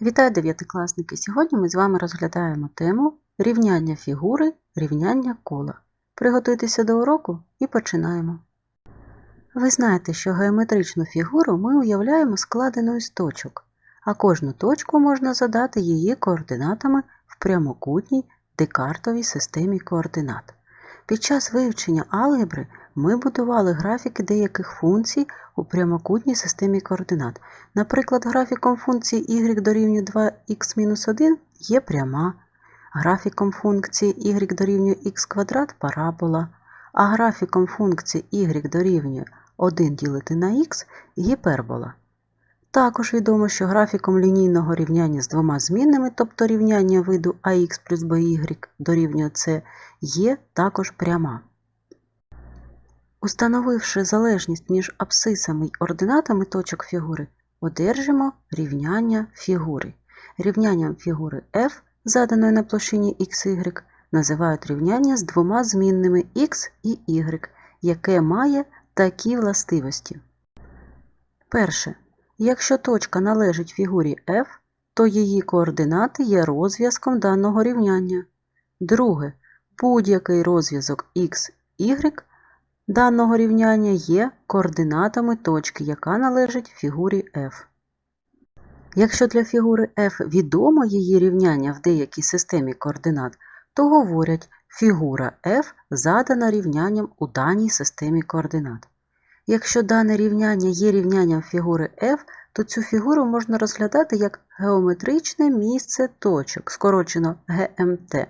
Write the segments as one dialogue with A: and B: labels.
A: Вітаю дев'ятикласники! Сьогодні ми з вами розглядаємо тему рівняння фігури, рівняння кола. Приготуйтеся до уроку і починаємо. Ви знаєте, що геометричну фігуру ми уявляємо складеною з точок, а кожну точку можна задати її координатами в прямокутній декартовій системі координат. Під час вивчення алгебри ми будували графіки деяких функцій у прямокутній системі координат. Наприклад, графіком функції y дорівнює 2х-1 є пряма, графіком функції y дорівнює х квадрат парабола, а графіком функції y дорівнює 1 ділити на х гіпербола. Також відомо, що графіком лінійного рівняння з двома змінними, тобто рівняння виду ax плюс by дорівнює c, є також пряма. Установивши залежність між абсцисами й ординатами точок фігури, одержимо рівняння фігури. Рівнянням фігури f, заданої на площині xy, називають рівняння з двома змінними x і y, яке має такі властивості. Перше. Якщо точка належить фігурі f, то її координати є розв'язком даного рівняння. Друге. Будь-який розв'язок x, y даного рівняння є координатами точки, яка належить фігурі f. Якщо для фігури f відомо її рівняння в деякій системі координат, то говорять фігура f задана рівнянням у даній системі координат. Якщо дане рівняння є рівнянням фігури f, то цю фігуру можна розглядати як геометричне місце точок, скорочено ГМТ,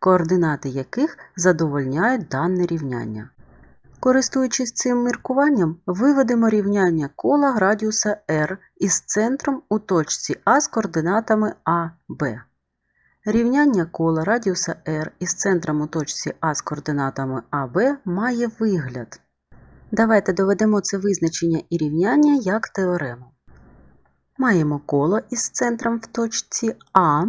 A: координати яких задовольняють дане рівняння. Користуючись цим міркуванням, виведемо рівняння кола радіуса r із центром у точці А з координатами А, Б. Рівняння кола радіуса r із центром у точці А з координатами АБ має вигляд. Давайте доведемо це визначення і рівняння як теорему. Маємо коло із центром в точці А.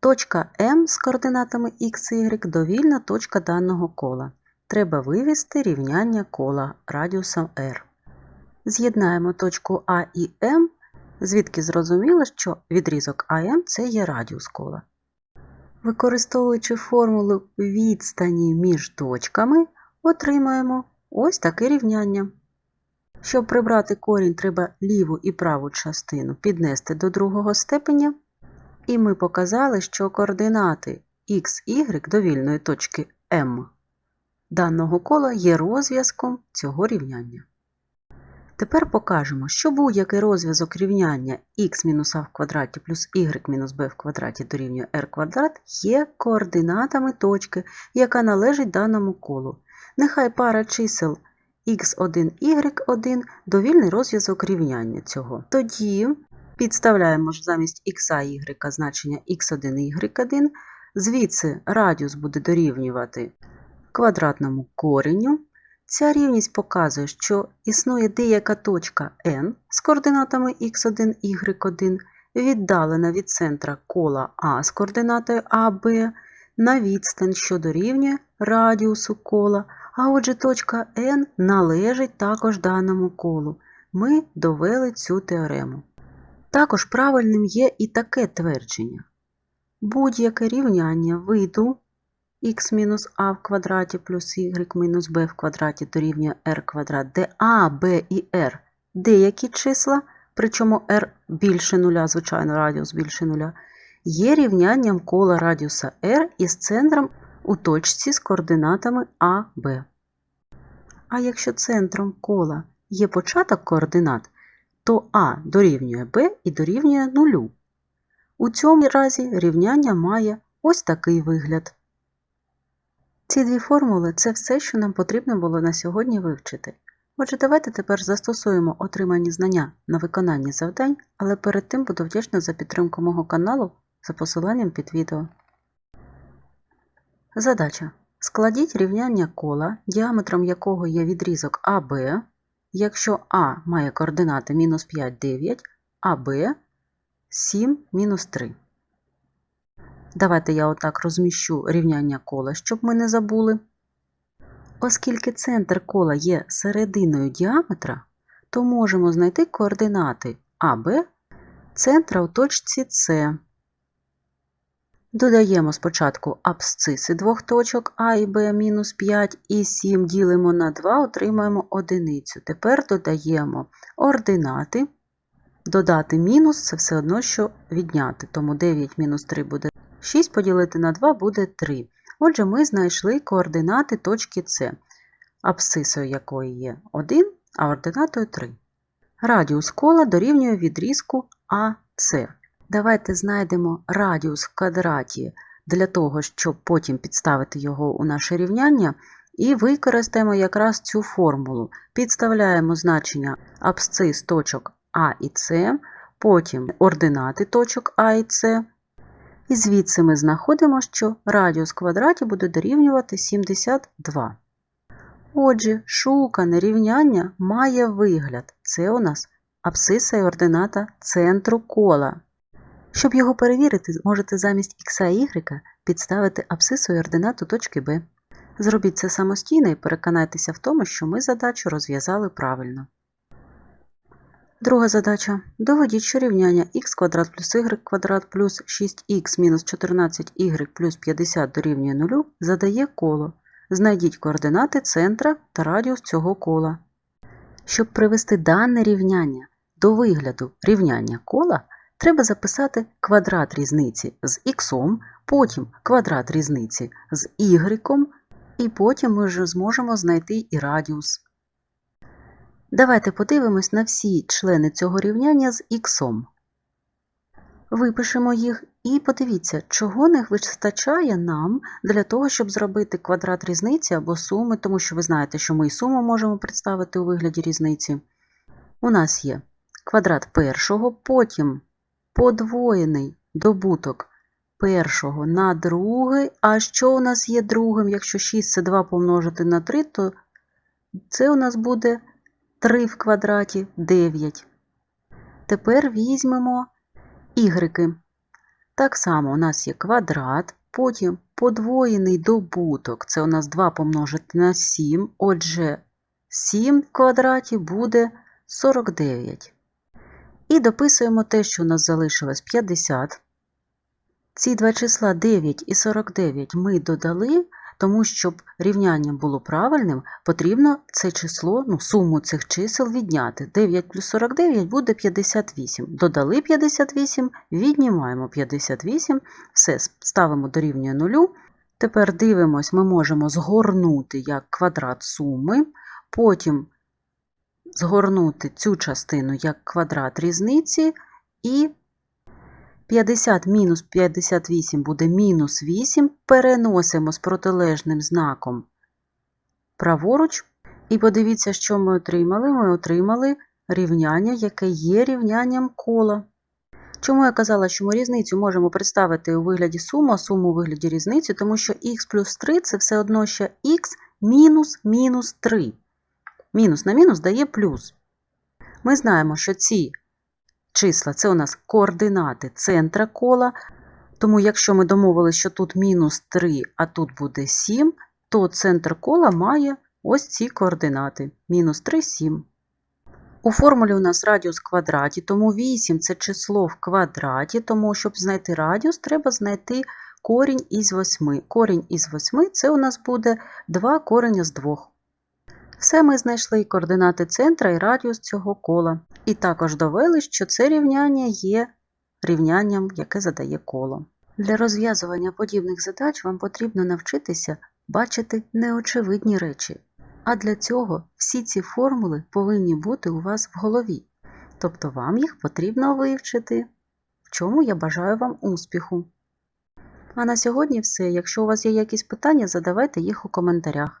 A: Точка М з координатами x, y довільна точка даного кола. Треба вивести рівняння кола радіусом r. З'єднаємо точку А і М, звідки зрозуміло, що відрізок АМ це є радіус кола. Використовуючи формулу відстані між точками, отримаємо ось таке рівняння. Щоб прибрати корінь, треба ліву і праву частину піднести до другого степеня. І ми показали, що координати x, y довільної точки M даного кола є розв'язком цього рівняння. Тепер покажемо, що будь-який розв'язок рівняння x-а в квадраті плюс y-b в квадраті дорівнює r квадрат є координатами точки, яка належить даному колу. Нехай пара чисел x1, y1 довільний розв'язок рівняння цього. Тоді підставляємо ж замість x, y значення x1 і y1, звідси радіус буде дорівнювати квадратному коренню. Ця рівність показує, що існує деяка точка n з координатами x1, y1, віддалена від центра кола А з координатою АБ на відстань, що дорівнює радіусу кола, а отже точка n належить також даному колу. Ми довели цю теорему. Також правильним є і таке твердження. Будь-яке рівняння виду х-а в квадраті плюс y-b в квадраті дорівнює r квадрат, де а, b і r деякі числа, причому r більше нуля, звичайно, радіус більше нуля, є рівнянням кола радіуса r із центром у точці з координатами а, b. А якщо центром кола є початок координат, то а дорівнює b і дорівнює нулю. У цьому разі рівняння має ось такий вигляд. Ці дві формули це все, що нам потрібно було на сьогодні вивчити. Отже, давайте тепер застосуємо отримані знання на виконанні завдань, але перед тим буду вдячна за підтримку мого каналу за посиланням під відео. Задача. Складіть рівняння кола, діаметром якого є відрізок АБ, якщо А має координати мінус 5, 9, а Б 7, мінус 3. Давайте я отак розміщу рівняння кола, щоб ми не забули. Оскільки центр кола є серединою діаметра, то можемо знайти координати АБ центра у точці С. Додаємо спочатку абсциси двох точок А і Б мінус 5 і 7 ділимо на 2, отримаємо одиницю. Тепер додаємо ординати. Додати мінус це все одно, що відняти. Тому 9 мінус 3 буде 6, поділити на 2 буде 3. Отже, ми знайшли координати точки С, абсцисою якої є 1, а ординатою 3. Радіус кола дорівнює відрізку АС. Давайте знайдемо радіус в квадраті для того, щоб потім підставити його у наше рівняння, і використаємо якраз цю формулу. Підставляємо значення абсцис точок А і С, потім ординати точок А і С. І звідси ми знаходимо, що радіус в квадраті буде дорівнювати 72. Отже, шукане рівняння має вигляд. Це у нас абсциса і ордината центру кола. Щоб його перевірити, можете замість х і y підставити абсцису і ординату точки Б. Зробіть це самостійно і переконайтеся в тому, що ми задачу розв'язали правильно. Друга задача. Доведіть, що рівняння х квадрат плюс y квадрат плюс 6х мінус 14y плюс 50 дорівнює 0 задає коло. Знайдіть координати центра та радіус цього кола. Щоб привести дане рівняння до вигляду рівняння кола, треба записати квадрат різниці з х, потім квадрат різниці з y, і потім ми вже зможемо знайти і радіус. Давайте подивимось на всі члени цього рівняння з х. Випишемо їх і подивіться, чого не вистачає нам для того, щоб зробити квадрат різниці або суми, тому що ви знаєте, що ми і суму можемо представити у вигляді різниці. У нас є квадрат першого, потім подвоєний добуток першого на другий. А що у нас є другим? Якщо 6 це 2 помножити на 3, то це у нас буде 3 в квадраті 9. Тепер візьмемо ігреки. Так само у нас є квадрат, потім подвоєний добуток. Це у нас 2 помножити на 7. Отже, 7 в квадраті буде 49. І дописуємо те, що у нас залишилось 50. Ці два числа 9 і 49 ми додали, тому щоб рівняння було правильним, потрібно це число, ну, суму цих чисел відняти. 9 плюс 49 буде 58. Додали 58, віднімаємо 58, все, ставимо дорівнює 0. Тепер дивимось, ми можемо згорнути як квадрат суми, потім згорнути цю частину як квадрат різниці, і 50 мінус 58 буде мінус 8, переносимо з протилежним знаком праворуч. І подивіться, що ми отримали. Ми отримали рівняння, яке є рівнянням кола. Чому я казала, що ми різницю можемо представити у вигляді суми, а суму у вигляді різниці, тому що х плюс 3 це все одно ще х мінус мінус 3. Мінус на мінус дає плюс. Ми знаємо, що ці числа це у нас координати центра кола. Тому, якщо ми домовилися, що тут мінус 3, а тут буде 7, то центр кола має ось ці координати. Мінус 3, 7. У формулі у нас радіус в квадраті, тому 8 це число в квадраті, тому щоб знайти радіус, треба знайти корінь із 8. Корінь із 8 це у нас буде 2 кореня з 2. Все ми знайшли і координати центра і радіус цього кола. І також довели, що це рівняння є рівнянням, яке задає коло. Для розв'язування подібних задач вам потрібно навчитися бачити неочевидні речі. А для цього всі ці формули повинні бути у вас в голові. Тобто вам їх потрібно вивчити, в чому я бажаю вам успіху. А на сьогодні все. Якщо у вас є якісь питання, задавайте їх у коментарях.